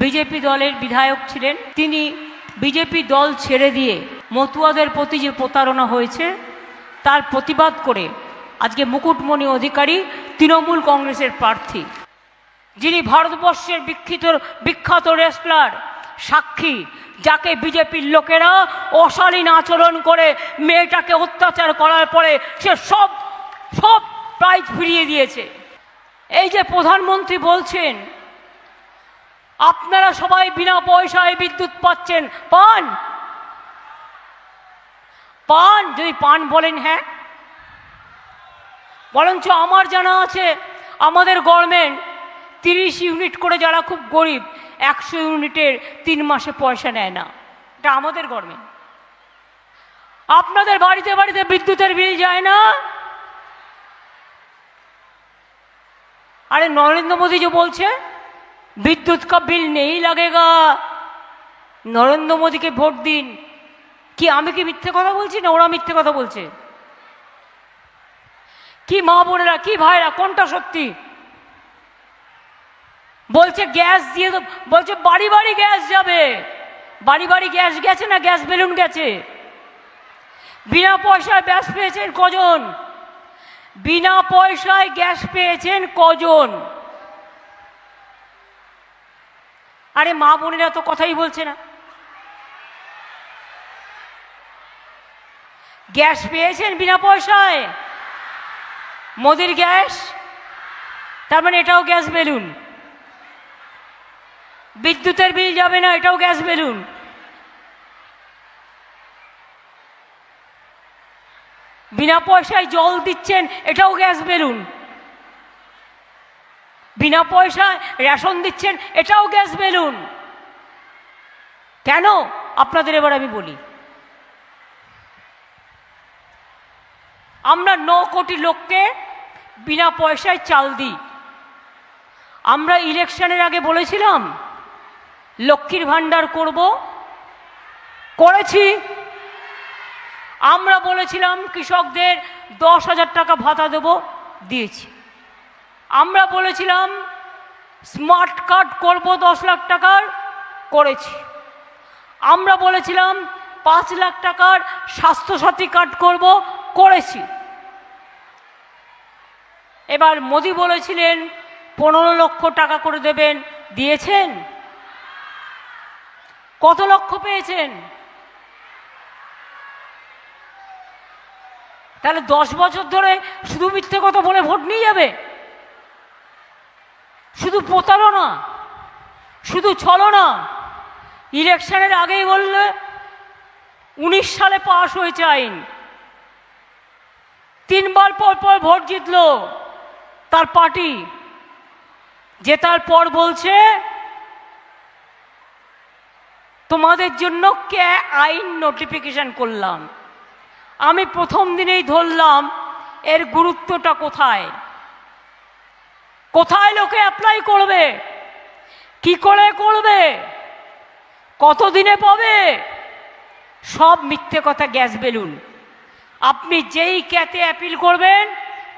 BJP দলের বিধায়ক ছিলেন। তিনি বিজেপি দল ছেড়ে দিয়ে মতুয়াদের প্রতি যে প্রতারণা হয়েছে, তার প্রতিবাদ করে আজকে মুকুটমণি অধিকারী তৃণমূল কংগ্রেসের প্রার্থী, যিনি ভারতবর্ষের বিখ্যাত বিখ্যাত রেসলার সাক্ষী, যাকে বিজেপির লোকেরা অশালীন আচরণ করে মেয়েটাকে অত্যাচার করার পরে সে সব সব প্রাইজ ফিরিয়ে দিয়েছে। এই যে প্রধানমন্ত্রী বলছেন আপনারা সবাই বিনা পয়সায় বিদ্যুৎ পাচ্ছেন। পান? পান? যদি পান বলেন হ্যাঁ। বরঞ্চ আমার জানা আছে, আমাদের গভর্নমেন্ট তিরিশ ইউনিট করে যারা খুব গরিব, একশো ইউনিটের তিন মাসে পয়সা নেয় না। এটা আমাদের গভর্নমেন্ট। আপনাদের বাড়িতে বাড়িতে বিদ্যুতের বিল যায় না? আরে নরেন্দ্র মোদী যে বলছে বিদ্যুৎ কা বিল নেই লাগেগা। নরেন্দ্র মোদীকে ভোট দিন। কি আমি কি মিথ্যে কথা বলছি না ওরা মিথ্যে কথা বলছে? কি মা বোনেরা, কি ভাইরা, কোনটা সত্যি? বলছে গ্যাস দিয়ে বলছে বাড়ি বাড়ি গ্যাস যাবে। বাড়ি বাড়ি গ্যাস গেছে না গ্যাস বেলুন গেছে? বিনা পয়সায় গ্যাস পেয়েছেন কজন? বিনা পয়সায় গ্যাস পেয়েছেন কজন? আরে মা বোনেরা তো কথাই বলছে না। গ্যাস পেয়েছেন বিনা পয়সায়? মোদির গ্যাস? তার মানে এটাও গ্যাস বেলুন। বিদ্যুতের বিল যাবে না, এটাও গ্যাস বেলুন। বিনা পয়সায় জল দিচ্ছেন, এটাও গ্যাস বেলুন। বিনা পয়সায় রেশন দিচ্ছেন, এটাও গ্যাস বেলুন। কেন? আপনাদের এবার আমি বলি। আমরা ন কোটি লোককে বিনা পয়সায় চাল দিই। আমরা ইলেকশনের আগে বলেছিলাম, লক্ষ্মীর ভাণ্ডার করব। করেছি। আমরা বলেছিলাম, কৃষকদের দশ হাজার টাকা ভাতা দেব, দিয়েছি। আমরা বলেছিলাম স্মার্ট কার্ড করব দশ লাখ টাকার, করেছি। আমরা বলেছিলাম, পাঁচ লাখ টাকার স্বাস্থ্যসাথী কার্ড করব, করেছি। এবার মোদি বলেছিলেন, পনেরো লক্ষ টাকা করে দেবেন, দিয়েছেন? কত লক্ষ পেয়েছেন? তাহলে দশ বছর ধরে শুধু মিথ্যে কথা বলে ভোট নিয়ে যাবে? শুধু প্রতারণা শুধু ছলনা ইলেকশনের আগেই বললে উনিশ সালে পাশ হয়েছে আইন। তিনবার পর পর ভোট জিতলো তার পার্টি। জেতার পর বলছে, তোমাদের জন্য কে আইন নোটিফিকেশন করলাম? আমি প্রথম দিনেই ধরলাম এর গুরুত্বটা কোথায়? কোথায় লোকে অ্যাপ্লাই করবে? কি করে করবে? কতদিনে পাবে? সব মিথ্যে কথা গ্যাস বেলুন। আপনি যেই ক্যাতে অ্যাপিল করবেন,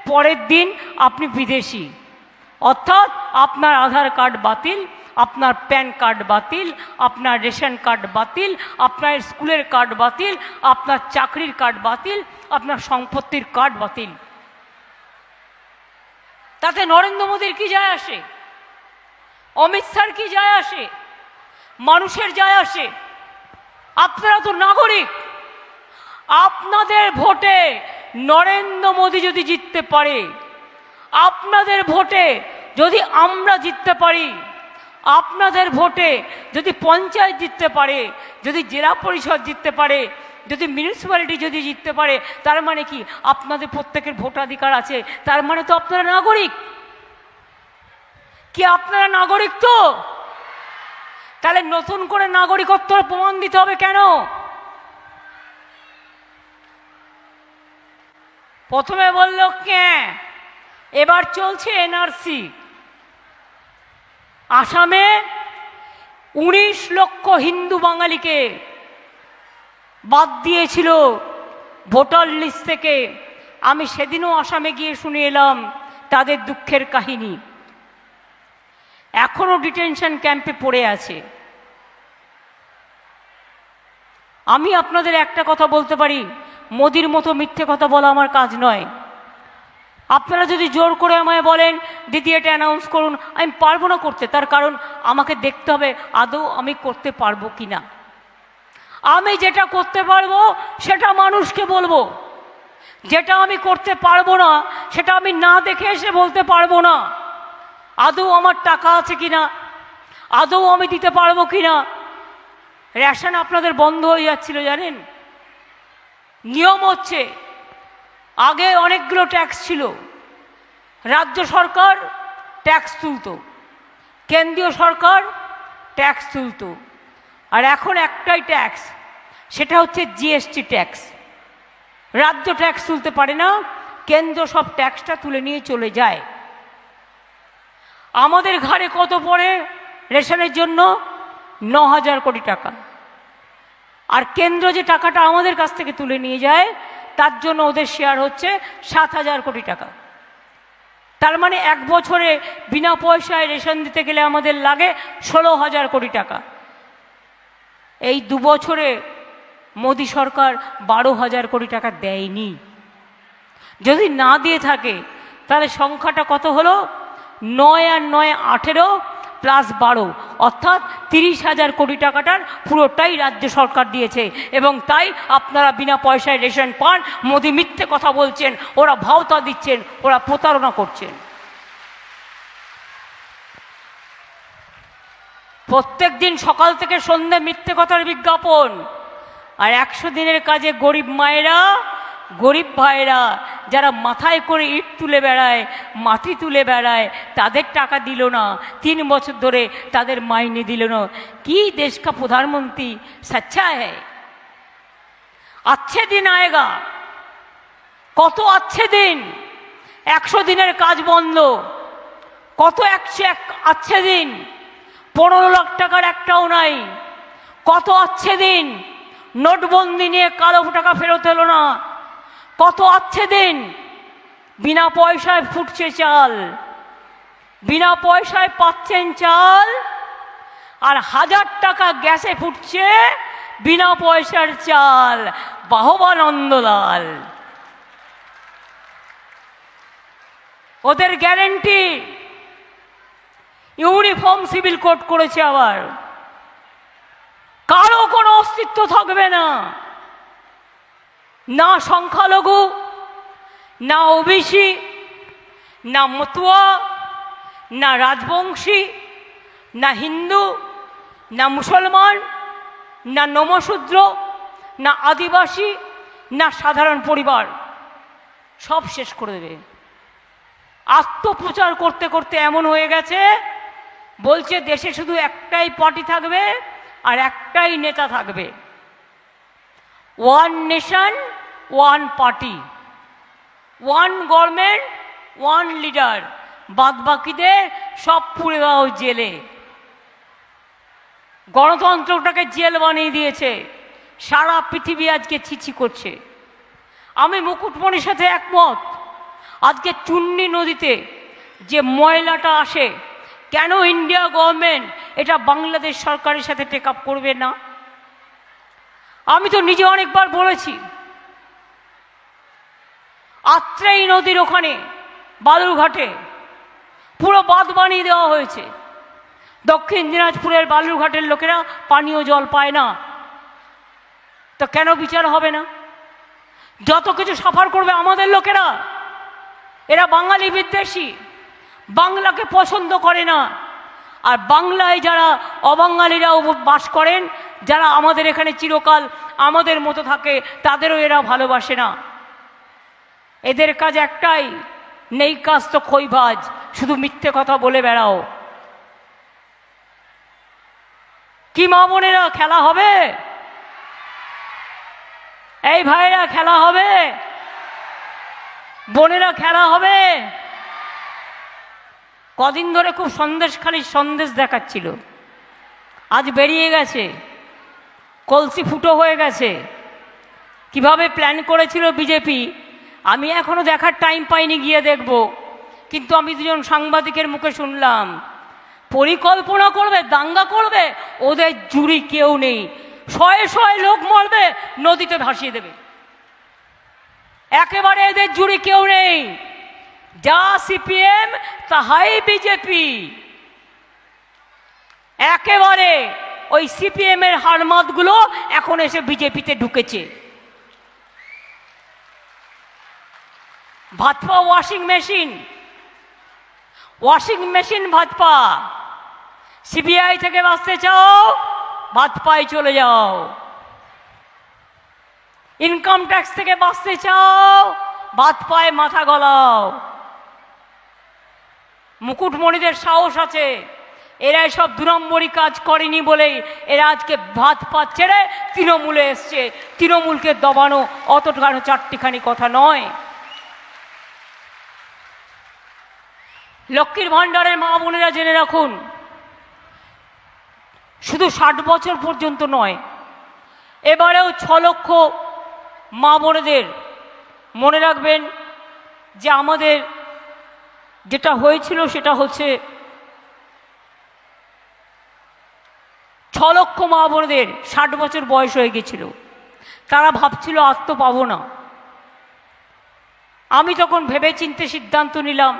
পরের দিন আপনি বিদেশি। অর্থাৎ আপনার আধার কার্ড বাতিল, আপনার প্যান কার্ড বাতিল, আপনার রেশন কার্ড বাতিল, আপনার স্কুলের কার্ড বাতিল, আপনার চাকরির কার্ড বাতিল, আপনার সম্পত্তির কার্ড বাতিল। তাতে নরেন্দ্র মোদীর কি যায় আসে? অমিত শাহর কি যায় আসে? মানুষের যায় আসে? আপনারা তো নাগরিক। আপনাদের ভোটে নরেন্দ্র মোদী যদি জিততে পারে, আপনাদের ভোটে যদি আমরা জিততে পারি, আপনাদের ভোটে যদি পঞ্চায়েত জিততে পারে, যদি জেলা পরিষদ জিততে পারে যদি মিউনিসিপ্যালিটি যদি জিততে পারে, তার মানে কি? আপনাদের প্রত্যেকের ভোটাধিকার আছে, তার মানে তো আপনারা নাগরিক। কি আপনারা নাগরিক তো? তাহলে নতুন করে নাগরিকত্ব প্রমাণ দিতে হবে কেন? প্রথমে বলল কে? এবার চলছে এনআরসি আসামে উনিশ লক্ষ হিন্দু বাঙালিকে বাদ দিয়েছিল ভোটার লিস্ট থেকে। আমি সেদিনও আসামে গিয়ে শুনে এলাম তাদের দুঃখের কাহিনী। এখনও ডিটেনশন ক্যাম্পে পড়ে আছে। আমি আপনাদের একটা কথা বলতে পারি, মোদির মতো মিথ্যে কথা বলা আমার কাজ নয়। আপনারা যদি জোর করে আমায় বলেন, দিদি, এটা অ্যানাউন্স করুন। আমি পারব না করতে, তার কারণ আমাকে দেখতে হবে আদৌ আমি করতে পারব কি না আমি যেটা করতে পারব, সেটা মানুষকে বলব। যেটা আমি করতে পারব না, সেটা আমি না দেখে এসে বলতে পারব না। আদৌ আমার টাকা আছে কি না আদৌ আমি দিতে পারব কি না রেশন আপনাদের বন্ধ হয়ে যাচ্ছিল, জানেন? নিয়ম হচ্ছে, আগে অনেকগুলো ট্যাক্স ছিল। রাজ্য সরকার ট্যাক্স তুলত। কেন্দ্রীয় সরকার ট্যাক্স তুলত। আর এখন একটাই ট্যাক্স সেটা হচ্ছে জিএসটি ট্যাক্স রাজ্য ট্যাক্স তুলতে পারে না, কেন্দ্র সব ট্যাক্সটা তুলে নিয়ে চলে যায়। আমাদের ঘাড়ে কত পড়ে রেশনের জন্য? ন হাজার কোটি টাকা। আর কেন্দ্র যে টাকাটা আমাদের কাছ থেকে তুলে নিয়ে যায়, তার জন্য ওদের শেয়ার হচ্ছে সাত হাজার কোটি টাকা। তার মানে এক বছরে বিনা পয়সায় রেশন দিতে গেলে আমাদের লাগে ষোলো হাজার কোটি টাকা। এই দু বছরে মোদী সরকার বারো হাজার কোটি টাকা দেয়নি। যদি না দিয়ে থাকে, তাহলে সংখ্যাটা কত হলো? নয় আর নয় আঠেরো প্লাস বারো। অর্থাৎ তিরিশ হাজার কোটি টাকাটার পুরোটাই রাজ্য সরকার দিয়েছে। এবং তাই আপনারা বিনা পয়সায় রেশন পান। মোদি মিথ্যে কথা বলছেন, ওরা ভাওতা দিচ্ছেন, ওরা প্রতারণা করছেন। প্রত্যেক দিন সকাল থেকে সন্ধ্যে মিথ্যে কথার বিজ্ঞাপন। আর একশো দিনের কাজে গরিব মায়েরা, গরিব ভাইরা যারা মাথায় করে ইট তুলে বেড়ায়, মাটি তুলে বেড়ায়, তাদের টাকা দিল না। তিন বছর ধরে তাদের মাইনে দিল না। কি দেশ কা প্রধানমন্ত্রী সচ্ছা আচ্ছে দিন আয়েগা। কত আচ্ছে দিন? একশো দিনের কাজ বন্ধ। কত একশো এক আচ্ছে দিন? পনেরো লাখ টাকার একটাও নাই। কত আচ্ছে দিন? নোটবন্দি নিয়ে কালো টাকা ফেরত এলো না। কত আছে দিন? বিনা পয়সায় ফুটছে চাল। বিনা পয়সায় পাচ্ছেন চাল, আর হাজার টাকা গ্যাসে ফুটছে বিনা পয়সার চাল। বাহবানন্দলাল। ওদের গ্যারেন্টি। ইউনিফর্ম সিভিল কোড করেছে আবার। কারও অস্তিত্ব থাকবে না। না সংখ্যালঘু, না ওবিসি, না মতুয়া, না রাজবংশী, না হিন্দু, না মুসলমান, না নমশূদ্র, না আদিবাসী, না সাধারণ পরিবার। সব শেষ করে দেবে। আত্মপ্রচার করতে করতে এমন হয়ে গেছে, বলছে দেশে শুধু একটাই পার্টি থাকবে আর একটাই নেতা থাকবে। One nation one party one government one leader বাদ বাকিদের সব পুড়ে দেওয়া জেলে। গণতন্ত্রটাকে জেল বানিয়ে দিয়েছে। সারা পৃথিবী আজকে ছিছি করছে। আমি মুকুটমণির সাথে একমত। আজকে চুন্নি নদীতে যে ময়লাটা আসে কেন ইন্ডিয়া গভর্নমেন্ট এটা বাংলাদেশ সরকারের সাথে টেক আপ করবে না? আমি তো নিজে অনেকবার বলেছি। আত্রেই নদীর ওখানে বালুরঘাটে পুরো বাঁধ বানিয়ে দেওয়া হয়েছে। দক্ষিণ দিনাজপুরের বালুরঘাটের লোকেরা পানীয় জল পায় না। তো কেন বিচার হবে না? যত কিছু সাফার করবে আমাদের লোকেরা। এরা বাঙালি বিদ্বেষী। বাংলাকে পছন্দ করে না। আর বাংলায় যারা অবাঙালিরাও বাস করেন, যারা আমাদের এখানে চিরকাল আমাদের মতো থাকে, তাদেরও এরা ভালোবাসে না। এদের কাজ একটাই নেই কাজ তো খৈভাজ শুধু মিথ্যে কথা বলে বেড়াও। কি মা বোনেরা, খেলা হবে? এই ভাইরা খেলা হবে? বোনেরা, খেলা হবে? কদিন ধরে খুব সন্দেশখালি সন্দেশ দেখাচ্ছিল। আজ বেরিয়ে গেছে। কলসি ফুটো হয়ে গেছে। কীভাবে প্ল্যান করেছিল বিজেপি, আমি এখনও দেখার টাইম পাইনি, গিয়ে দেখব। কিন্তু আমি দুজন সাংবাদিকের মুখে শুনলাম, পরিকল্পনা করবে, দাঙ্গা করবে, ওদের জুড়ি কেউ নেই। শয়ে শয়ে লোক মরবে, নদীতে ভাসিয়ে দেবে। একেবারে এদের জুড়ি কেউ নেই। যা সিপিএম, তাহাই বিজেপি। একেবারে ওই সিপিএম এর হারমাতগুলো এখন এসে বিজেপিতে ঢুকেছে। ভাতপা ওয়াশিং মেশিন। ওয়াশিং মেশিন ভাতপা। সিবিআই থেকে বাঁচতে চাও ভাতপায় চলে যাও। ইনকাম ট্যাক্স থেকে বাঁচতে চাও ভাতপায় মাথা গলাও। মুকুটমণিদের সাহস আছে। এরা সব দু নম্বরই কাজ করেনি বলেই এরা আজকে ভাত পাত ছেড়ে তৃণমূলে এসছে। তৃণমূলকে দবানো অতটানো চারটিখানি কথা নয়। লক্ষ্মীর ভাণ্ডারের মা বোনেরা জেনে রাখুন, শুধু ষাট বছর পর্যন্ত নয়, এবারেও ছ লক্ষ মা বোনেদের মনে রাখবেন যে আমাদের যেটা হয়েছিল সেটা হচ্ছে ছ লক্ষ মা বোনেদের ষাট বছর বয়স হয়ে গেছিল। তারা ভাবছিল তো পাবো না। আমি তখন ভেবে চিনতে সিদ্ধান্ত নিলাম,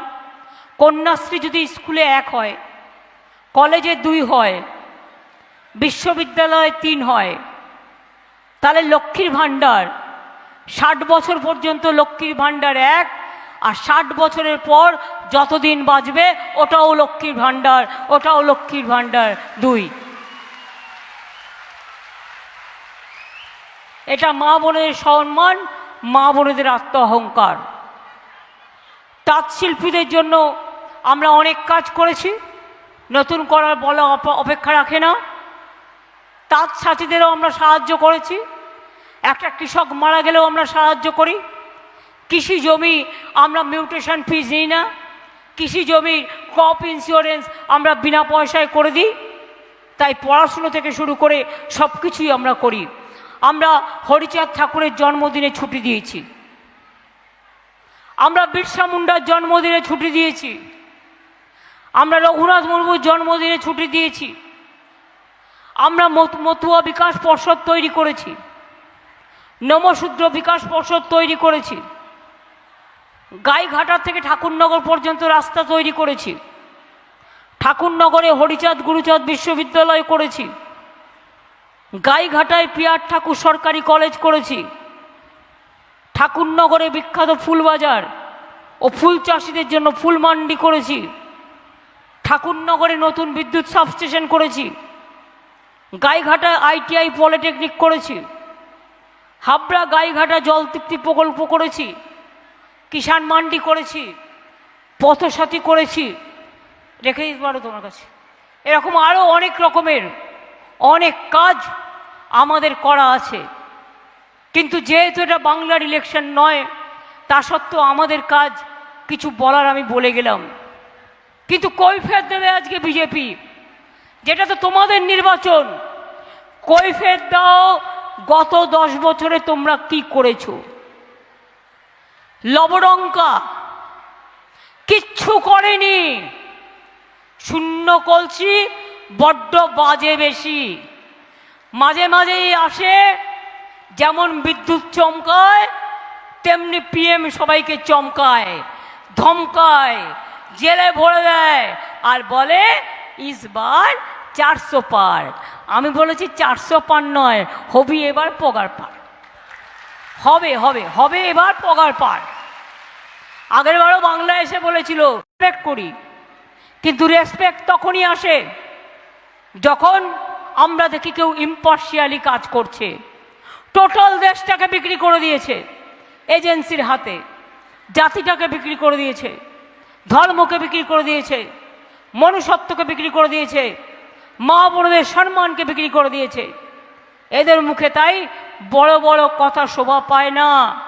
কন্যাশ্রী যদি স্কুলে এক হয়, কলেজে দুই হয়, বিশ্ববিদ্যালয়ে তিন হয়, তাহলে লক্ষ্মীর ভাণ্ডার, ষাট বছর পর্যন্ত লক্ষ্মীর ভাণ্ডার এক আর ষাট বছরের পর যতদিন বাঁচবে, ওটাও লক্ষ্মীর ভাণ্ডার, ওটাও লক্ষ্মীর ভাণ্ডার। দুই। এটা মা বোনের সম্মান, মা বোনেদের আত্ম অহংকার তাঁত শিল্পীদের জন্য আমরা অনেক কাজ করেছি, নতুন করার বলা অপেক্ষা রাখে না। তাঁত সাথীদেরও আমরা সাহায্য করেছি, একটা কৃষক মারা গেলেও আমরা সাহায্য করি। কৃষি জমি আমরা মিউটেশন ফিজ নিই না। কৃষি জমির ক্রপ ইন্স্যুরেন্স আমরা বিনা পয়সায় করে দিই। তাই পড়াশুনো থেকে শুরু করে সব কিছুই আমরা করি। আমরা হরিচাঁদ ঠাকুরের জন্মদিনে ছুটি দিয়েছি। আমরা বিরসা মুন্ডার জন্মদিনে ছুটি দিয়েছি। আমরা রঘুনাথ মুর্মুর জন্মদিনে ছুটি দিয়েছি। আমরা মত- মতুয়া বিকাশ পর্ষদ তৈরি করেছি। নমশূদ্র বিকাশ পর্ষদ তৈরি করেছি। গাইঘাটা থেকে ঠাকুরনগর পর্যন্ত রাস্তা তৈরি করেছি। ঠাকুরনগরে হরিচাঁদ গুরুচাঁদ বিশ্ববিদ্যালয় করেছি। গাইঘাটায় পিয়ার ঠাকুর সরকারি কলেজ করেছি। ঠাকুরনগরে বিখ্যাত ফুলবাজার ও ফুল চাষিদের জন্য ফুল মান্ডি করেছি। ঠাকুরনগরে নতুন বিদ্যুৎ সাবস্টেশন করেছি। গাইঘাটায় আইটিআই পলিটেকনিক করেছি। হাবড়া গাইঘাটা জল তৃপ্তি প্রকল্প করেছি। কিষাণ মান্ডি করেছি, পথসাথী করেছি রেখে দিতে পারো তোমার কাছে। এরকম আরও অনেক রকমের, অনেক কাজ আমাদের করা আছে। কিন্তু যেহেতু এটা বাংলার ইলেকশন নয়, তা সত্ত্বেও আমাদের কাজ কিছু বলার আমি বলে গেলাম। কিন্তু কৈফের দেবে আজকে বিজেপি। যেটা তো তোমাদের নির্বাচন। কৈফের দাও, গত দশ বছরে তোমরা কি করেছ? লবডঙ্কা কিচ্ছু করেনি। শূন্য কলসি, বড্ড বাজে বেশি। মাঝে মাঝেই আসে, যেমন বিদ্যুৎ চমকায়, তেমনি পিএম সবাইকে চমকায়, ধমকায়, জেলে ভরে দেয় আর বলে ইসবার চারশো পার। আমি বলেছি, চারশো পার নয়, হবি এবার পগার পার। হবে হবে হবে এবার পগার পার। আগের বারও বাংলা এসে বলেছিল রেসপেক্ট করি, কিন্তু রেসপেক্ট তখনই আসে যখন আমরা দেখি কেউ ইম্পার্শিয়ালি কাজ করছে। টোটাল দেশটাকে বিক্রি করে দিয়েছে এজেন্সির হাতে, জাতিটাকে বিক্রি করে দিয়েছে, ধর্মকে বিক্রি করে দিয়েছে, মনুষ্যত্বকে বিক্রি করে দিয়েছে, মা বোনদের সম্মানকে বিক্রি করে দিয়েছে। এদের মুখে তাই বড় বড় কথা শোভা পায় না।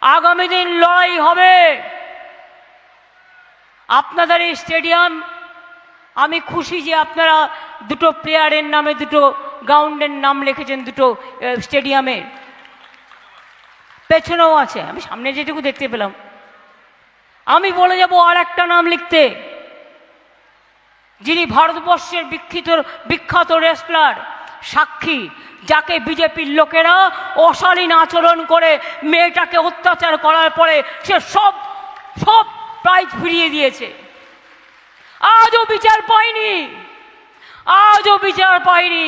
আগামী দিন লড়াই হবে। আপনাদের এই স্টেডিয়াম আমি খুশি যে আপনারা দুটো প্লেয়ারের নামে দুটো গ্রাউন্ডের নাম লিখেছেন দুটো আহ, স্টেডিয়ামে। পেছনেও আছে। আমি সামনে যেটুকু দেখতে পেলাম। আমি বলে যাব আর একটা নাম লিখতে। যিনি ভারতবর্ষের বিখ্যাত বিখ্যাত রেসলার সাক্ষী, যাকে বিজেপির লোকেরা অশালীন আচরণ করে মেয়েটাকে অত্যাচার করার পরে সে সব সব প্রাইজ ফিরিয়ে দিয়েছে। আজও বিচার পায়নি। আজও বিচার পায়নি।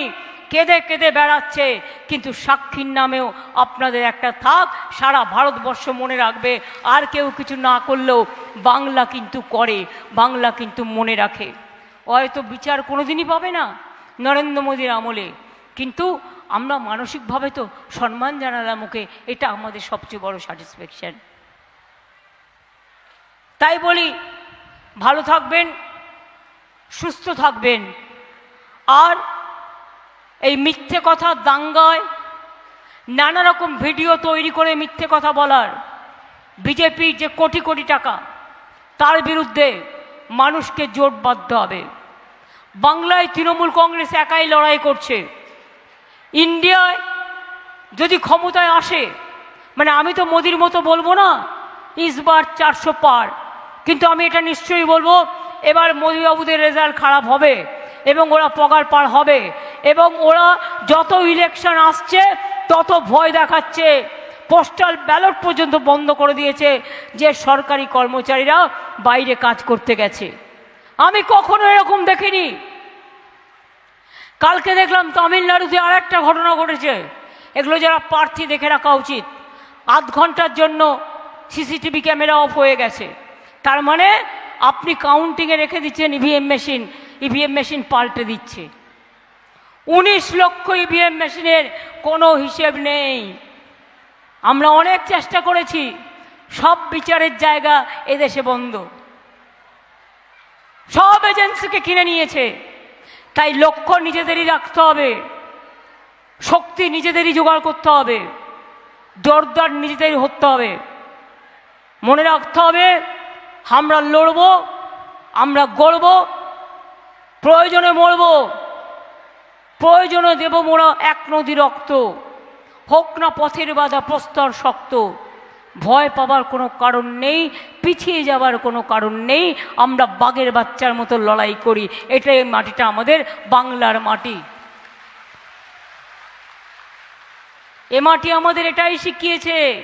কেঁদে কেঁদে বেড়াচ্ছে, কিন্তু সাক্ষীর নামেও আপনাদের একটা থাক, সারা ভারতবর্ষ মনে রাখবে। আর কেউ কিছু না করলেও বাংলা কিন্তু করে, বাংলা কিন্তু মনে রাখে। হয়তো বিচার কোনোদিনই পাবে না, নরেন্দ্র মোদীর আমলে। কিন্তু আমরা মানসিকভাবে তো সম্মান জানালাম ওকে, এটা আমাদের সবচেয়ে বড় স্যাটিসফ্যাকশন তাই বলি, ভালো থাকবেন, সুস্থ থাকবেন। আর এই মিথ্যে কথা দাঙ্গায় নানা রকম ভিডিও তৈরি করে মিথ্যে কথা বলার, বিজেপির যে কোটি কোটি টাকা, তার বিরুদ্ধে মানুষকে জোট বাঁধতে হবে। বাংলায় তৃণমূল কংগ্রেস একাই লড়াই করছে। ইন্ডিয়ায় যদি ক্ষমতায় আসে মানে আমি তো মোদির মতো বলব না ইসবার চারশো পার। কিন্তু আমি এটা নিশ্চয়ই বলব, এবার মোদীবাবুদের রেজাল্ট খারাপ হবে এবং ওরা পগার পার হবে এবং ওরা যত ইলেকশন আসছে, তত ভয় দেখাচ্ছে। পোস্টাল ব্যালট পর্যন্ত বন্ধ করে দিয়েছে যে সরকারি কর্মচারীরা বাইরে কাজ করতে গেছে। আমি কখনো এরকম দেখিনি। কালকে দেখলাম তামিলনাড়ুতে আর একটা ঘটনা ঘটেছে। এগুলো যারা প্রার্থী দেখে রাখা উচিত, আধ ঘণ্টার জন্য সিসিটিভি ক্যামেরা অফ হয়ে গেছে। তার মানে আপনি কাউন্টিংয়ে রেখে দিচ্ছেন ইভিএম মেশিন ইভিএম মেশিন পাল্টে দিচ্ছে। উনিশ লক্ষ ইভিএম মেশিনের কোনো হিসেব নেই। আমরা অনেক চেষ্টা করেছি, সব বিচারের জায়গা এদেশে বন্ধ। সব এজেন্সিকে কিনে নিয়েছে। তাই লক্ষ্য নিজেদেরই রাখতে হবে। শক্তি নিজেদেরই জোগাড় করতে হবে। জোরদার নিজেদেরই হতে হবে। মনে রাখতে হবে, আমরা লড়ব, আমরা গড়ব, প্রয়োজনে মরব, প্রয়োজনে দেব মোরা এক নদী রক্ত। হোক না পথের বাধা, প্রস্তর শক্ত। ভয় পাবার কোনো কারণ নেই, পিছিয়ে যাবার কোনো কারণ নেই, আমরা বাঘের বাচ্চার মতো লড়াই করি, এটাই মাটিটা আমাদের বাংলার মাটি। এ মাটি আমাদের এটাই শিখিয়েছে।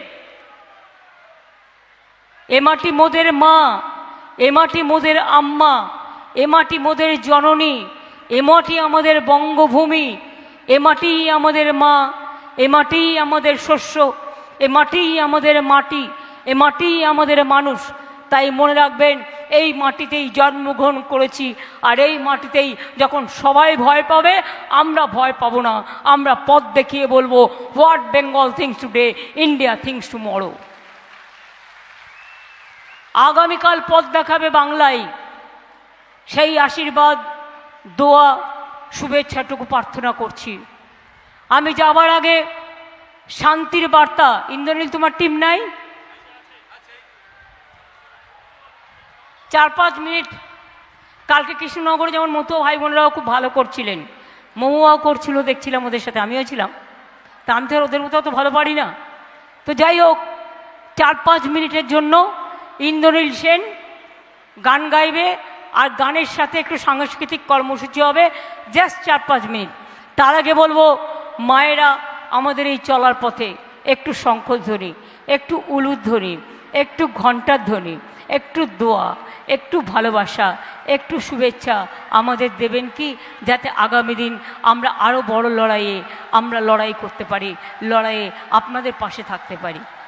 এ মাটি মোদের মা, এ মাটি মোদের আম্মা, এ মাটি মোদের জননী, এ মাটি আমাদের বঙ্গভূমি, এ মাটি আমাদের মা, এ মাটি আমাদের শস্য। এ মাটি আমাদের মাটি, এ মাটি আমাদের মানুষ। তাই মনে রাখবেন, এই মাটিতেই জন্মগ্রহণ করেছি, আর এই মাটিতেই যখন সবাই ভয় পাবে, আমরা ভয় পাবো না। আমরা পথ দেখিয়ে বলব, what Bengal thinks today, India thinks to tomorrow. আগামীকাল পথ দেখাবে বাংলায়। সেই আশীর্বাদ, দোয়া শুভেচ্ছাটুকু প্রার্থনা করছি। আমি যাবার আগে শান্তির বার্তা। ইন্দ্রনীল, তোমার টিম নাই? চার পাঁচ মিনিট। কালকে কৃষ্ণনগরে যেমন মতো ভাই বোনেরাও খুব ভালো করছিলেন। মহুয়াও করছিল, দেখছিলাম ওদের সাথে, আমিও ছিলাম। তা আমি তো ওদের মতো অত ভালো পারি না। তো যাই হোক, চার পাঁচ মিনিটের জন্য ইন্দ্রনীল সেন গান গাইবে, আর গানের সাথে একটু সাংস্কৃতিক কর্মসূচি হবে, জাস্ট চার পাঁচ মিনিট। তার আগে বলব, মায়েরা আমাদের এই চলার পথে একটু শঙ্খধ্বনি একটু উলুধ্বনি একটু ঘণ্টার ধ্বনি, একটু দোয়া, একটু ভালোবাসা, একটু শুভেচ্ছা আমাদের দেবেন কি? যাতে আগামী দিন আমরা আরও বড় লড়াইয়ে আমরা লড়াই করতে পারি, লড়াইয়ে আপনাদের পাশে থাকতে পারি।